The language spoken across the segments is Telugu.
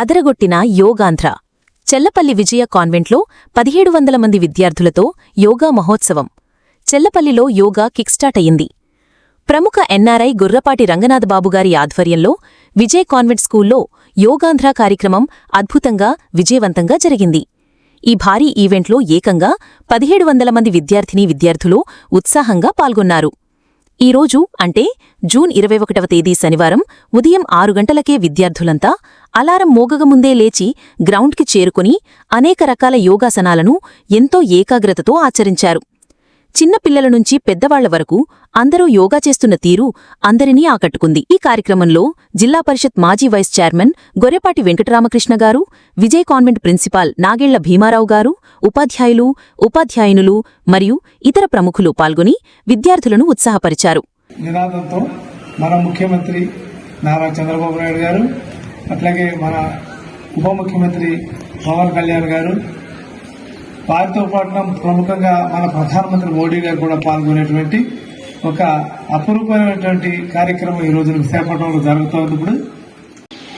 అదరగొట్టిన యోగాంధ్ర. చెల్లపల్లి విజయ కాన్వెంట్లో పదిహేడు వందల మంది విద్యార్థులతో యోగా మహోత్సవం. చెల్లపల్లిలో యోగా కిక్స్టార్ట్ అయింది ప్రముఖ ఎన్ఆర్ఐ గుర్రపాటి రంగనాథబాబుగారి ఆధ్వర్యంలో విజయ్ కాన్వెంట్ స్కూల్లో యోగాంధ్ర కార్యక్రమం అద్భుతంగా విజయవంతంగా జరిగింది. ఈ భారీ ఈవెంట్లో ఏకంగా పదిహేడు వందల మంది విద్యార్థినీ విద్యార్థులు ఉత్సాహంగా పాల్గొన్నారు. ఈ రోజు అంటే జూన్ ఇరవై ఒకటవ తేదీ శనివారం ఉదయం ఆరు గంటలకే విద్యార్థులంతా అలారం మోగగముందే లేచి గ్రౌండ్కి చేరుకుని అనేక రకాల యోగాసనాలను ఎంతో ఏకాగ్రతతో ఆచరించారు. చిన్న పిల్లల నుంచి పెద్దవాళ్ళ వరకు అందరూ యోగా చేస్తున్న తీరు అందరినీ ఆకట్టుకుంది. ఈ కార్యక్రమంలో జిల్లా పరిషత్ మాజీ వైస్ చైర్మన్ గొర్రెపాటి వెంకటరామకృష్ణ గారు విజయ్ కాన్వెంట్ ప్రిన్సిపాల్ నాగేళ్ళ భీమారావు గారు ఉపాధ్యాయులు ఉపాధ్యాయునులు మరియు ఇతర ప్రముఖులు పాల్గొని విద్యార్థులను ఉత్సాహపరిచారు. నినాదంతో మన ముఖ్యమంత్రి నారా చంద్రబాబు నాయుడు గారు అట్లాగే మన ఉప ముఖ్యమంత్రి పవన్ కళ్యాణ్ గారు వారితో ప్రముఖంగా మన ప్రధానమంత్రి మోడీ గారు కూడా పాల్గొనేటువంటి ఒక అపురూపమైనటువంటి కార్యక్రమం ఈ రోజున విశాఖపట్నంలో జరుగుతోంది ఇప్పుడు.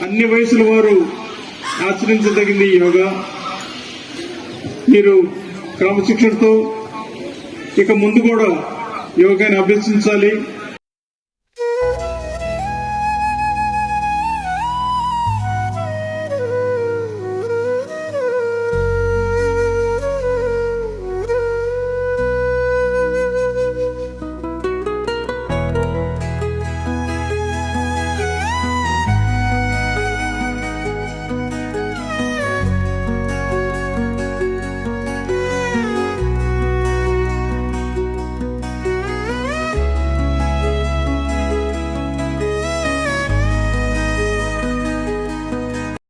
అన్ని వయసుల వారు ఆచరించదగింది యోగా. మీరు క్రమశిక్షణతో ఇక ముందు కూడా యోగాని అభ్యసించాలి.